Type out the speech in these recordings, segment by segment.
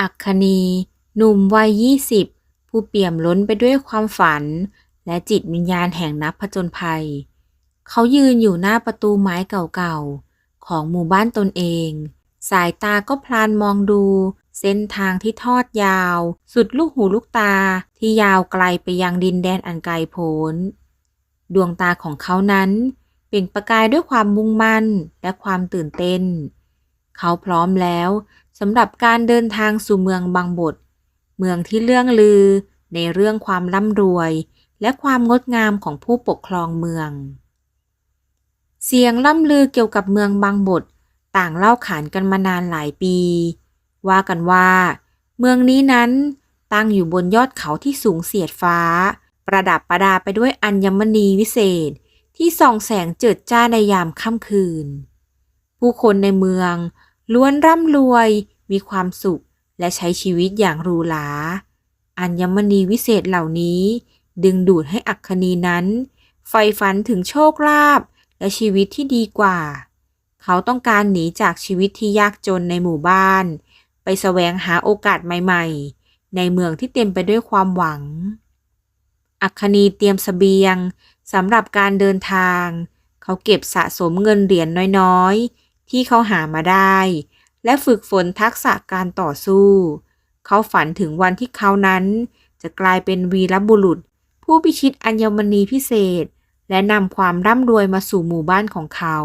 อัคคณี หนุ่มวัยยี่สิบผู้เปี่ยมล้นไปด้วยความฝัน และจิตวิญญาณแห่งนักผจญภัย เขายืนอยู่หน้าประตูไม้เก่าๆ ของหมู่บ้านตนเอง สายตาก็พลานมองดู เส้นทางที่ทอดยาว สุดลูกหูลูกตาที่ยาวไกลไปยังดินแดนอันไกลโพ้น ดวงตาของเขานั้นเปล่งประกายด้วยความมุ่งมั่นและความตื่นเต้น เขาพร้อมแล้ว สำหรับการเดินทางสู่เมืองบางบท เมืองที่เรื่องลือในเรื่องความร่ำรวย และความงดงามของผู้ปกครองเมือง เสียงล่ำลือเกี่ยวกับเมืองบางบทต่างเล่าขานกันมานานหลายปี ว่ากันว่า เมืองนี้นั้นตั้งอยู่บนยอดเขาที่สูงเสียดฟ้า ประดับประดาไปด้วยอัญมณีวิเศษที่ส่องแสงเจิดจ้าในยามค่ำคืน ผู้คนในเมืองล้วนร่ำรวย มีความสุขและใช้ชีวิตอย่างหรูหรา อัญมณีวิเศษเหล่านี้ ดึงดูดให้อัคคณีนั้นใฝ่ฝันถึงโชคลาภและชีวิตที่ดีกว่า เขาต้องการหนีจากชีวิตที่ยากจนในหมู่บ้าน ไปแสวงหาโอกาสใหม่ ๆ ในเมืองที่เต็มไปด้วยความหวัง อัคคณีเตรียมสเสบียงสำหรับการเดินทาง เขาเก็บสะสมเงินเหรียญน้อยๆ ที่เขาหามาได้ และฝึกฝนทักษะการต่อสู้ เขาฝันถึงวันที่เขานั้น จะกลายเป็นวีรบุรุษ ผู้พิชิตอัญมณีพิเศษ และนำความร่ำรวยมาสู่หมู่บ้านของเขา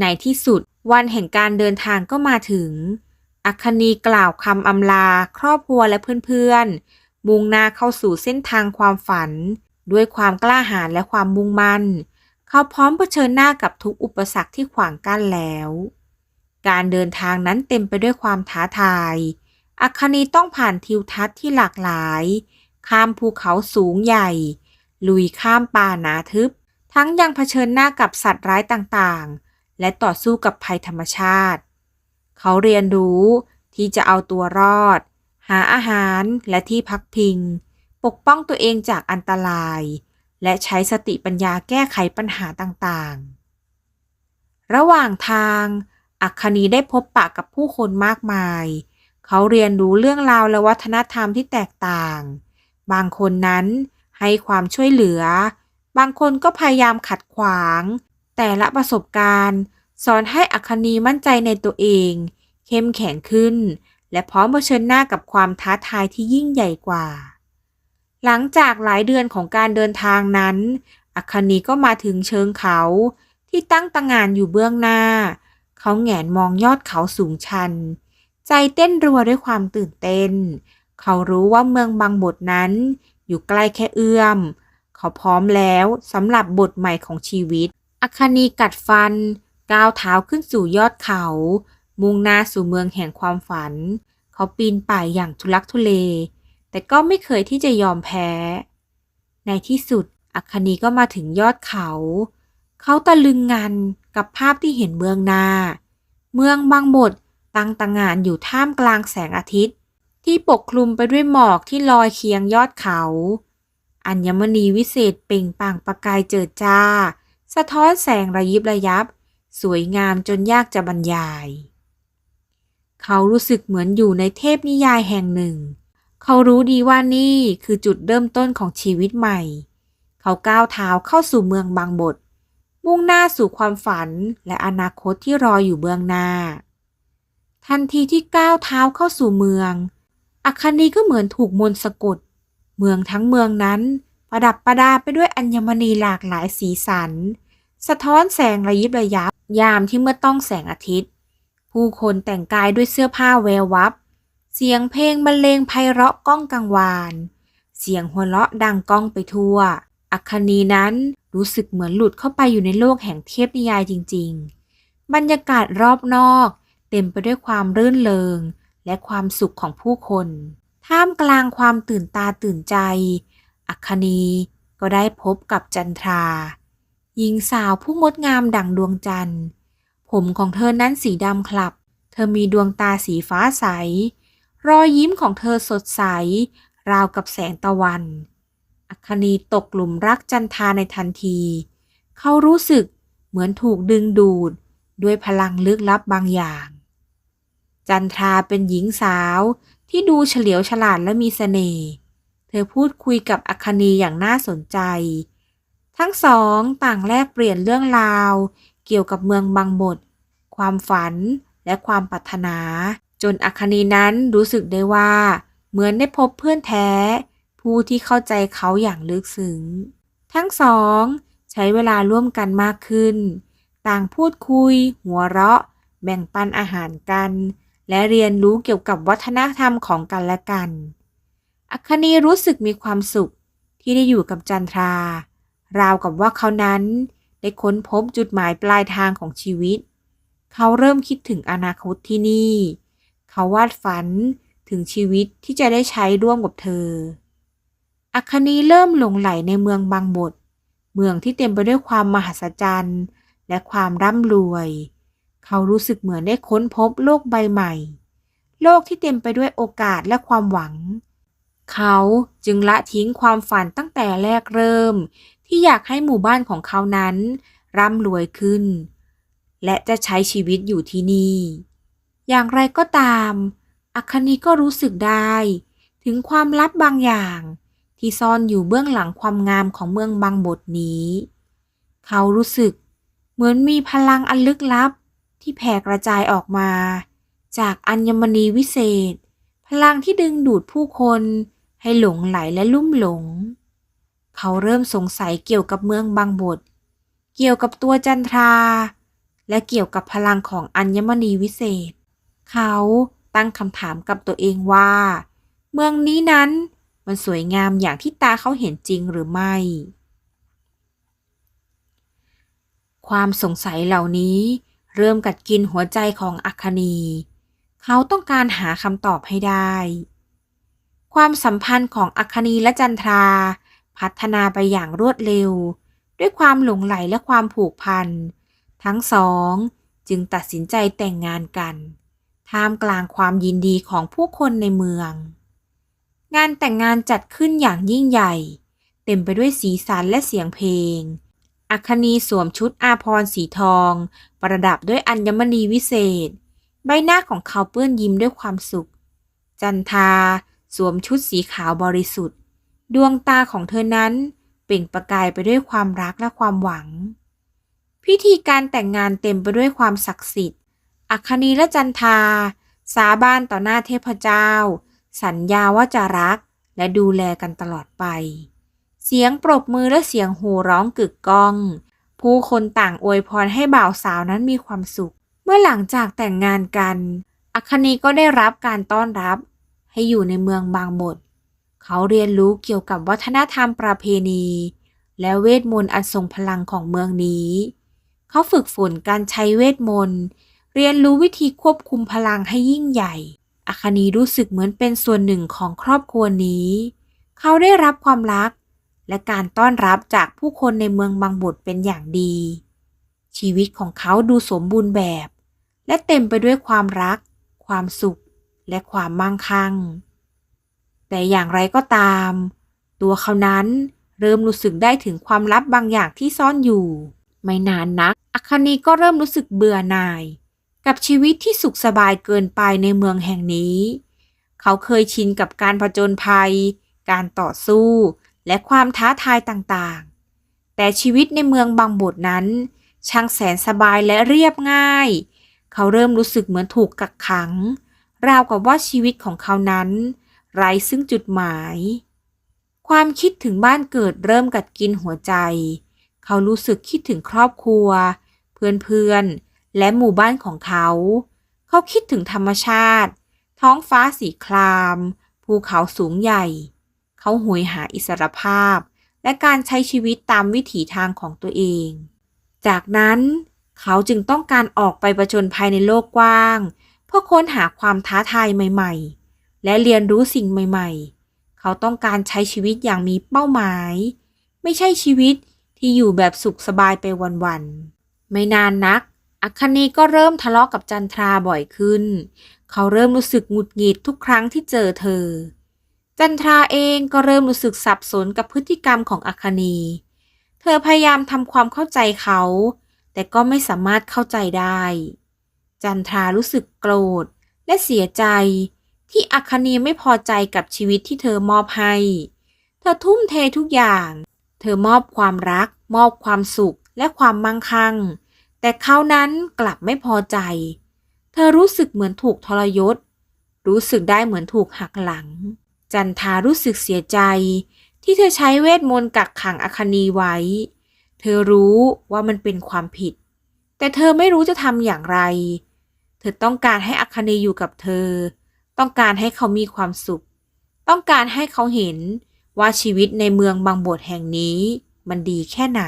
ในที่สุดวันแห่งการเดินทางก็มาถึง อัคคณีกล่าวคำอำลาครอบครัวและเพื่อนๆ มุ่งหน้าเข้าสู่เส้นทางความฝัน ด้วยความกล้าหาญและความมุ่งมั่น เขาพร้อมเผชิญหน้ากับทุกอุปสรรคที่ขวางกั้นแล้ว การเดินทางนั้นเต็มไปด้วยความท้าทาย อัคคณีต้องผ่านทิวทัศน์ที่หลากหลาย ข้ามภูเขาสูงใหญ่ ลุยข้ามป่าหนาทึบ ทั้งยังเผชิญหน้ากับสัตว์ร้ายต่างๆ และต่อสู้กับภัยธรรมชาติ เขาเรียนรู้ที่จะเอาตัวรอด หาอาหารและที่พักพิง ปกป้องตัวเองจากอันตราย และใช้สติปัญญาแก้ไขปัญหาต่างๆ ระหว่างทาง อัคคณีได้พบปะกับผู้คนมากมาย เขาเรียนรู้เรื่องราวและวัฒนธรรมที่แตกต่าง บางคนนั้นให้ความช่วยเหลือ บางคนก็พยายามขัดขวาง แต่ละประสบการณ์ สอนให้อัคคณีมั่นใจในตัวเอง เข้มแข็งขึ้น และพร้อมเผชิญหน้ากับความท้าทายที่ยิ่งใหญ่กว่า หลังจากหลายเดือนของการเดินทางนั้น อัคคณีก็มาถึงเชิงเขาที่ตั้งตางานอยู่เบื้องหน้า เขาแงนมองยอดเขาสูงชัน ใจเต้นรัวด้วยความตื่นเต้น เขารู้ว่าเมืองบางบทนั้น อยู่ใกล้แค่เอื้อม เขาพร้อมแล้วสำหรับบทใหม่ของชีวิต อัคคณีกัดฟัน ก้าวเท้าขึ้นสู่ยอดเขา มุ่งหน้าสู่เมืองแห่งความฝัน เขาปีนป่ายอย่างทุลักทุเล แต่ก็ไม่เคยที่จะยอมแพ้ ในที่สุดอัคคณีก็มาถึงยอดเขา เขาตะลึงงันกับภาพที่เห็นเมืองนา เมืองบางบทตั้งต่างานอยู่ท่ามกลางแสงอาทิตย์ ที่ปกคลุมไปด้วยหมอกที่ลอยเคียงยอดเขา อัญมณีวิเศษเปล่งปลั่งประกายเจิดจ้า สะท้อนแสงระยิบระยับ สวยงามจนยากจะบรรยาย เขารู้สึกเหมือนอยู่ในเทพนิยายแห่งหนึ่ง เขารู้ดีว่านี่คือจุดเริ่มต้นของชีวิตใหม่ เขาก้าวเท้าเข้าสู่เมืองบางบท มุ่งหน้าสู่ความฝันและอนาคตที่รออยู่เบื้องหน้า ทันทีที่ก้าวเท้าเข้าสู่เมือง อัคคณีก็เหมือนถูกมนต์สะกด เมืองทั้งเมืองนั้น ประดับประดาไปด้วยอัญมณีหลากหลายสีสัน สะท้อนแสงระยิบระยับยามที่เมื่อต้องแสงอาทิตย์ ผู้คนแต่งกายด้วยเสื้อผ้าแวววับ เสียงเพลงบรรเลงไพเราะก้องกังวาน เสียงหัวเราะดังก้องไปทั่ว อัคคณีนั้นรู้สึกเหมือนหลุดเข้าไปอยู่ในโลกแห่งเทพนิยายจริง ๆ บรรยากาศรอบนอก เต็มไปด้วยความรื่นเริง และความสุขของผู้คน ท่ามกลางความตื่นตาตื่นใจ อัคคณีก็ได้พบกับจันทรา หญิงสาวผู้งดงามดั่งดวงจันทร์ ผมของเธอนั้นสีดำคลับ เธอมีดวงตาสีฟ้าใส รอยยิ้มของเธอสดใส ราวกับแสงตะวัน อัคนีตกหลุมรักจันทาในทันที เขารู้สึกเหมือนถูกดึงดูด ด้วยพลังลึกลับบางอย่าง จันทราเป็นหญิงสาวที่ดูเฉลียวฉลาดและมีเสน่ห์ เธอพูดคุยกับอัคคณีอย่างน่าสนใจ ทั้งสองต่างแลกเปลี่ยนเรื่องราว เกี่ยวกับเมืองบางบท ความฝันและความปรารถนา จนอัคคณีนั้นรู้สึกได้ว่า เหมือนได้พบเพื่อนแท้ ผู้ที่เข้าใจเขาอย่างลึกซึ้ง ทั้งสอง ใช้เวลาร่วมกันมากขึ้น ต่างพูดคุย หัวเราะ แบ่งปันอาหารกัน และเรียนรู้เกี่ยวกับวัฒนธรรมของกันและกัน อัคคณีรู้สึกมีความสุขที่ได้อยู่กับจันทรา ราวกับว่าเขานั้น ได้ค้นพบจุดหมายปลายทางของชีวิต เขาเริ่มคิดถึงอนาคตที่นี่ เขาวาดฝันถึงชีวิตที่จะได้ใช้ร่วมกับเธอ อัคคณีเริ่มหลงไหลในเมืองบางบท เมืองที่เต็มไปด้วยความมหัศจรรย์และความร่ำรวย เขารู้สึกเหมือนได้ค้นพบโลกใบใหม่ โลกที่เต็มไปด้วยโอกาสและความหวัง เขาจึงละทิ้งความฝันตั้งแต่แรกเริ่ม ที่อยากให้หมู่บ้านของเขานั้น ร่ำรวยขึ้น และจะใช้ชีวิตอยู่ที่นี่ อย่างไรก็ตาม อัคคณีก็รู้สึกได้ ถึงความลับบางอย่าง ที่ซ่อนอยู่เบื้องหลังความงามของเมืองบางบทนี้ เขารู้สึกเหมือนมีพลังอันลึกลับที่แผ่กระจายออกมา จากอัญมณีวิเศษ พลังที่ดึงดูดผู้คนให้หลงไหลและลุ่มหลง เขาเริ่มสงสัยเกี่ยวกับเมืองบางบท เกี่ยวกับตัวจันทรา และเกี่ยวกับพลังของอัญมณีวิเศษ เขาตั้งคำถามกับตัวเองว่า เมืองนี้นั้น มันสวยงามอย่างที่ตาเขาเห็นจริงหรือไม่ ความสงสัยเหล่านี้เริ่มกัดกินหัวใจของอัคคณีเขาต้องการหาคำตอบให้ได้ ความสัมพันธ์ของอัคคณีและจันทรา พัฒนาไปอย่างรวดเร็ว ด้วยความหลงไหลและความผูกพัน ทั้งสองจึงตัดสินใจแต่งงานกัน ท่ามกลางความยินดีของผู้คนในเมือง งานแต่งงานจัดขึ้นอย่างยิ่งใหญ่ เต็มไปด้วยสีสันและเสียงเพลง อัคคณีสวมชุดอาภรสีทอง ประดับด้วยอัญมณีวิเศษ ใบหน้าของเขาเปื้อนยิ้มด้วยความสุข จันทา สวมชุดสีขาวบริสุทธิ์ ดวงตาของเธอนั้น เปล่งประกายไปด้วยความรักและความหวัง พิธีการแต่งงานเต็มไปด้วยความศักดิ์สิทธิ์ อัคคณีและจันทา สาบานต่อหน้าเทพเจ้า สัญญาว่าจะรักและดูแลกันตลอดไป เสียงปรบมือและเสียงโห่ร้องกึกก้อง ผู้คนต่างอวยพรให้บ่าวสาวนั้นมีความสุข เมื่อหลังจากแต่งงานกัน อัคคณีก็ได้รับการต้อนรับ ให้อยู่ในเมืองบางบท เขาเรียนรู้เกี่ยวกับวัฒนธรรมประเพณี และเวทมนต์อันทรงพลังของเมืองนี้ เขาฝึกฝนการใช้เวทมนต์เรียนรู้วิธีควบคุมพลังให้ยิ่งใหญ่ อัคคณีรู้สึกเหมือนเป็นส่วนหนึ่งของครอบครัวนี้ เขาได้รับความรัก และการต้อนรับจากผู้คนในเมืองบางบทเป็นอย่างดี ชีวิตของเขาดูสมบูรณ์แบบ และเต็มไปด้วยความรัก ความสุข และความมั่งคั่ง แต่อย่างไรก็ตาม ตัวเขานั้นเริ่มรู้สึกได้ถึงความลับบางอย่างที่ซ่อนอยู่ ไม่นานนักอัคคณีก็เริ่มรู้สึกเบื่อหน่าย กับชีวิตที่สุขสบายเกินไปในเมืองแห่งนี้ เขาเคยชินกับการผจญภัย การต่อสู้ และความท้าทายต่างๆ แต่ชีวิตในเมืองบางบทนั้น ช่างแสนสบายและเรียบง่าย เขาเริ่มรู้สึกเหมือนถูกกักขัง ราวกับว่าชีวิตของเขานั้น ไร้ซึ่งจุดหมาย ความคิดถึงบ้านเกิดเริ่มกัดกินหัวใจ เขารู้สึกคิดถึงครอบครัว เพื่อนๆ และหมู่บ้านของเขา เขาคิดถึงธรรมชาติ ท้องฟ้าสีคราม ภูเขาสูงใหญ่ เขาหวยหาอิสรภาพ และการใช้ชีวิตตามวิถีทางของตัวเอง จากนั้นเขาจึงต้องการออกไปประชนภัยในโลกกว้าง เพื่อค้นหาความท้าทายใหม่ๆ และเรียนรู้สิ่งใหม่ๆ เขาต้องการใช้ชีวิตอย่างมีเป้าหมาย ไม่ใช่ชีวิตที่อยู่แบบสุขสบายไปวันๆ ไม่นานนัก อัคคณีก็เริ่มทะเลาะกับจันทราบ่อยขึ้น เขาเริ่มรู้สึกหงุดหงิดทุกครั้งที่เจอเธอ จันทราเองก็เริ่มรู้สึกสับสนกับพฤติกรรมของอัคคณีเธอพยายามทำความเข้าใจเขา แต่ก็ไม่สามารถเข้าใจได้ จันทรารู้สึกโกรธและเสียใจที่อัคคณีไม่พอใจกับชีวิตที่เธอมอบให้ เธอทุ่มเททุกอย่าง เธอมอบความรัก มอบความสุขและความมั่งคั่ง แต่เขานั้นกลับไม่พอใจ เธอรู้สึกเหมือนถูกทรยศ รู้สึกได้เหมือนถูกหักหลัง จันทารู้สึกเสียใจ ที่เธอใช้เวทมนต์กักขังอัคคณีไว้ เธอรู้ว่ามันเป็นความผิด แต่เธอไม่รู้จะทำอย่างไร เธอต้องการให้อัคคณีอยู่กับเธอ ต้องการให้เขามีความสุข ต้องการให้เขาเห็นว่าชีวิตในเมืองบางบทแห่งนี้ มันดีแค่ไหน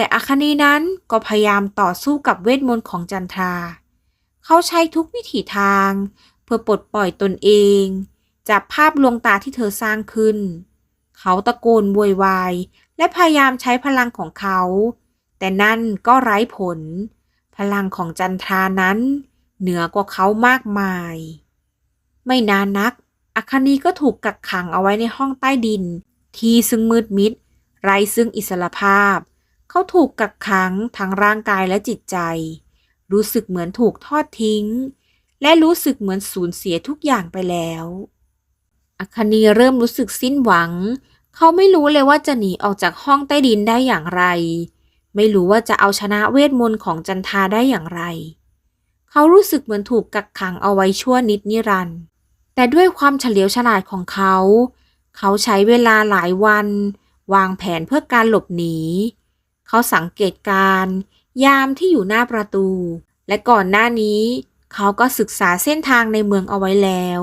แต่อัคคณีนั้นก็พยายามต่อสู้กับเวทมนต์ของจันทรา เขาใช้ทุกวิถีทาง เพื่อปลดปล่อยตนเอง จากภาพลวงตาที่เธอสร้างขึ้น เขาตะโกนโวยวาย และพยายามใช้พลังของเขา แต่นั่นก็ไร้ผล พลังของจันทรานั้น เหนือกว่าเขามากมาย ไม่นานนักอัคคณีก็ถูกกักขังเอาไว้ในห้องใต้ดิน ที่ซึ่งมืดมิด ไร้ซึ่งอิสรภาพ เขาถูกกักขังทั้งร่างกายและจิตใจ รู้สึกเหมือนถูกทอดทิ้ง และรู้สึกเหมือนสูญเสียทุกอย่างไปแล้ว อคคณีเริ่มรู้สึกสิ้นหวัง เขาไม่รู้เลยว่าจะหนีออกจากห้องใต้ดินได้อย่างไร ไม่รู้ว่าจะเอาชนะเวทมนต์ของจันทาได้อย่างไร เขารู้สึกเหมือนถูกกักขังเอาไว้ชั่วนิดนิรันด์แต่ด้วยความเฉลียวฉลาดของเขา เขาใช้เวลาหลายวัน วางแผนเพื่อการหลบหนี เขาสังเกตการ ยามที่อยู่หน้าประตู และก่อนหน้านี้ เขาก็ศึกษาเส้นทางในเมืองเอาไว้แล้ว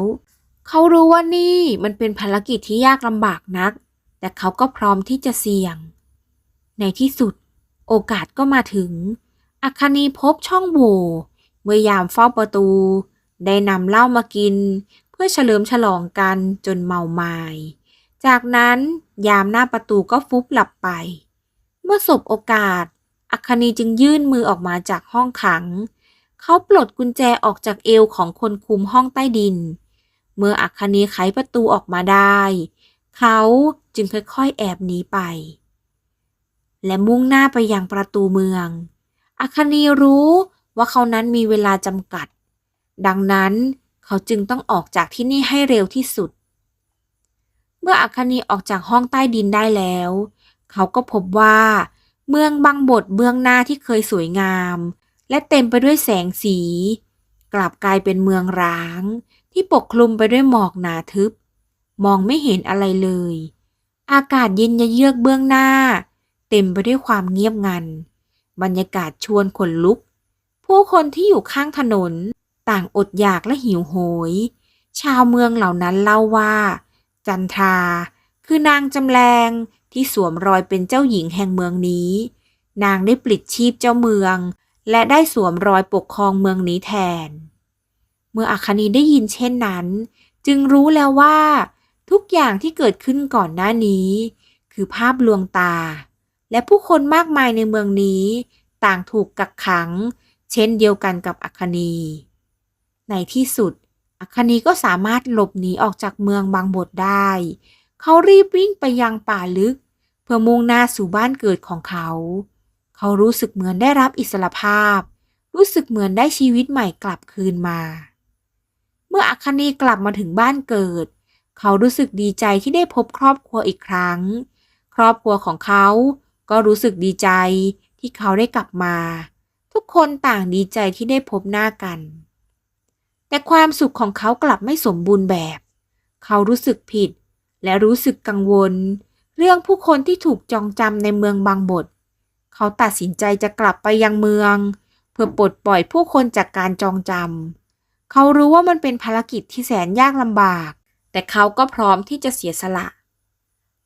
เขารู้ว่านี่มันเป็นภารกิจที่ยากลำบากนัก แต่เขาก็พร้อมที่จะเสี่ยง ในที่สุด โอกาสก็มาถึงอัคคณีพบช่องโหว่เมื่อยามเฝ้าประตู ได้นำเหล้ามากิน เพื่อเฉลิมฉลองกันจนเมามายจากนั้นยามหน้าประตูก็ฟุบหลับไป เมื่อสบโอกาส อัคคณีจึงยื่นมือออกมาจากห้องขัง เขาปลดกุญแจออกจากเอวของคนคุมห้องใต้ดิน เมื่ออัคคณีไขประตูออกมาได้ เขาจึงค่อยๆแอบหนีไป และมุ่งหน้าไปยังประตูเมือง อัคคณีรู้ว่าเขานั้นมีเวลาจำกัด ดังนั้นเขาจึงต้องออกจากที่นี่ให้เร็วที่สุด เมื่ออัคคณีออกจากห้องใต้ดินได้แล้ว เขาก็พบว่า เมืองบางบทเบื้องหน้าที่เคยสวยงาม และเต็มไปด้วยแสงสี กลับกลายเป็นเมืองร้าง ที่ปกคลุมไปด้วยหมอกหนาทึบ มองไม่เห็นอะไรเลย อากาศเย็นยะเยือกเบื้องหน้า เต็มไปด้วยความเงียบงัน บรรยากาศชวนขนลุก ผู้คนที่อยู่ข้างถนน ต่างอดอยากและหิวโหย ชาวเมืองเหล่านั้นเล่าว่า จันทราคือนางจำแรง ที่สวมรอยเป็นเจ้าหญิงแห่งเมืองนี้ นางได้ปลิดชีพเจ้าเมือง และได้สวมรอยปกครองเมืองนี้แทน เมื่ออัคคณีได้ยินเช่นนั้น จึงรู้แล้วว่า ทุกอย่างที่เกิดขึ้นก่อนหน้านี้ คือภาพลวงตา และผู้คนมากมายในเมืองนี้ ต่างถูกกักขัง เช่นเดียวกันกับอัคคณีในที่สุดอัคคณีก็สามารถหลบหนีออกจากเมืองบางบทได้ เขารีบวิ่งไปยังป่าลึก เพื่อมุ่งหน้าสู่บ้านเกิดของเขา เขารู้สึกเหมือนได้รับอิสรภาพ รู้สึกเหมือนได้ชีวิตใหม่กลับคืนมา เมื่ออัคคณีกลับมาถึงบ้านเกิด เขารู้สึกดีใจที่ได้พบครอบครัวอีกครั้ง ครอบครัวของเขาก็รู้สึกดีใจที่เขาได้กลับมา ทุกคนต่างดีใจที่ได้พบหน้ากัน แต่ความสุขของเขากลับไม่สมบูรณ์แบบ เขารู้สึกผิดและรู้สึกกังวล เรื่องผู้คนที่ถูกจองจำในเมืองบางบท เขาตัดสินใจจะกลับไปยังเมือง เพื่อปลดปล่อยผู้คนจากการจองจำเขารู้ว่ามันเป็นภารกิจที่แสนยากลำบาก แต่เขาก็พร้อมที่จะเสียสละ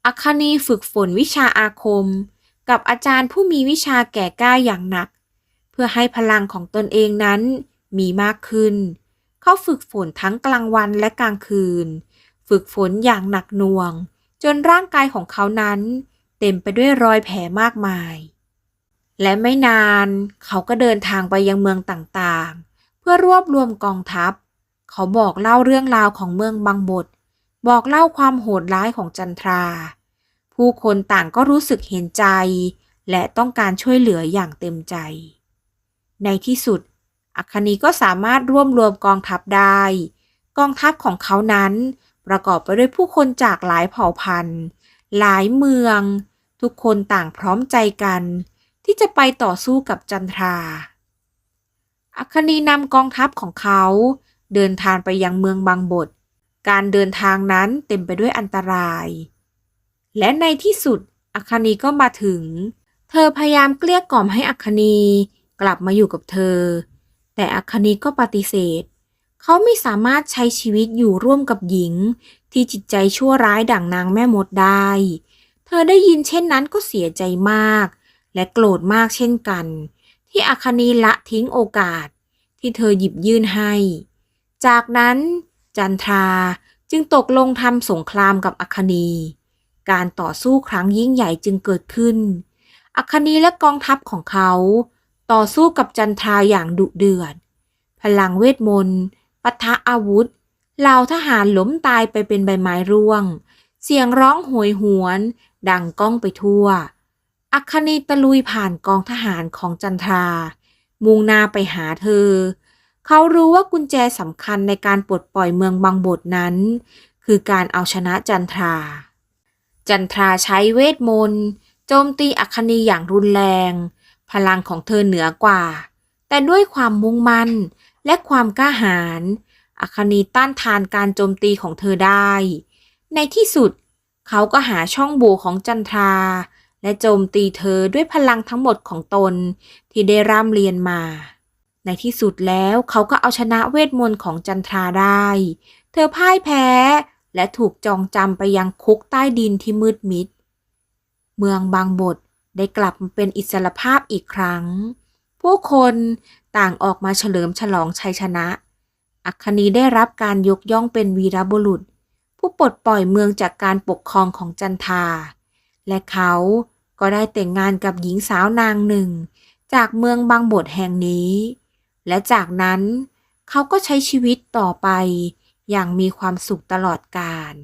อัคคณีฝึกฝนวิชาอาคม กับอาจารย์ผู้มีวิชาแก่กล้าอย่างหนัก เพื่อให้พลังของตนเองนั้นมีมากขึ้น เขาฝึกฝนทั้งกลางวันและกลางคืน ฝึกฝนอย่างหนักหน่วง จนร่างกายของเขานั้นเต็มไปด้วยรอยแผลมากมาย และไม่นานเขาก็เดินทางไปยังเมืองต่างๆ เพื่อรวบรวมกองทัพ เขาบอกเล่าเรื่องราวของเมืองบางบท บอกเล่าความโหดร้ายของจันทรา ผู้คนต่างก็รู้สึกเห็นใจ และต้องการช่วยเหลืออย่างเต็มใจ ในที่สุด อัคคณีก็สามารถรวบรวมกองทัพได้ กองทัพของเขานั้น ประกอบไปด้วยผู้คนจากหลายเผ่าพันธุ์ หลายเมือง ทุกคนต่างพร้อมใจกัน ที่จะไปต่อสู้กับจันทรา อัคคณีนำกองทัพของเขา เดินทางไปยังเมืองบางบท การเดินทางนั้นเต็มไปด้วยอันตราย และในที่สุดอัคคณีก็มาถึง เธอพยายามเกลี้ยกล่อมให้อัคคณีกลับมาอยู่กับเธอ แต่อัคคณีก็ปฏิเสธ เขาไม่สามารถใช้ชีวิตอยู่ร่วมกับหญิง ที่จิตใจชั่วร้ายดั่งนางแม่มดได้ เธอได้ยินเช่นนั้นก็เสียใจมาก และโกรธมากเช่นกัน ที่อัคคณีละทิ้งโอกาส ที่เธอหยิบยื่นให้ จากนั้น จันทราจึงตกลงทำสงครามกับอัคคณีการต่อสู้ครั้งยิ่งใหญ่จึงเกิดขึ้นอัคคณีและกองทัพของเขา ต่อสู้กับจันทราอย่างดุเดือด พลังเวทมนต์ ปะทะอาวุธเหล่าทหารล้มตายไปเป็นใบไม้ร่วง เสียงร้องโหยหวน ดังก้องไปทั่ว อัคคณีตะลุยผ่านกองทหารของจันทรา มุ่งหน้าไปหาเธอ เขารู้ว่ากุญแจสำคัญในการปลดปล่อยเมืองบางบทนั้น คือการเอาชนะจันทรา จันทราใช้เวทมนต์โจมตีอัคคณีอย่างรุนแรง พลังของเธอเหนือกว่า แต่ด้วยความมุ่งมั่น และความกล้าหาญอัคคณีต้านทานการโจมตีของเธอได้ ในที่สุด เขาก็หาช่องโหว่ของจันทรา และโจมตีเธอด้วยพลังทั้งหมดของตนที่ได้ร่ำเรียนมา ในที่สุดแล้วเขาก็เอาชนะเวทมนต์ของจันทราได้ เธอพ่ายแพ้ และถูกจองจำไปยังคุกใต้ดินที่มืดมิด เมืองบางบทได้กลับมาเป็นอิสรภาพอีกครั้ง ผู้คนต่างออกมาเฉลิมฉลองชัยชนะ อัคคณีได้รับการยกย่องเป็นวีรบุรุษ ผู้ปลดปล่อยเมืองจากการปกครองของจันทา และเขาก็ได้แต่งงานกับหญิงสาวนางหนึ่ง จากเมืองบางบทแห่งนี้ และจากนั้นเขาก็ใช้ชีวิตต่อไปอย่างมีความสุขตลอดกาล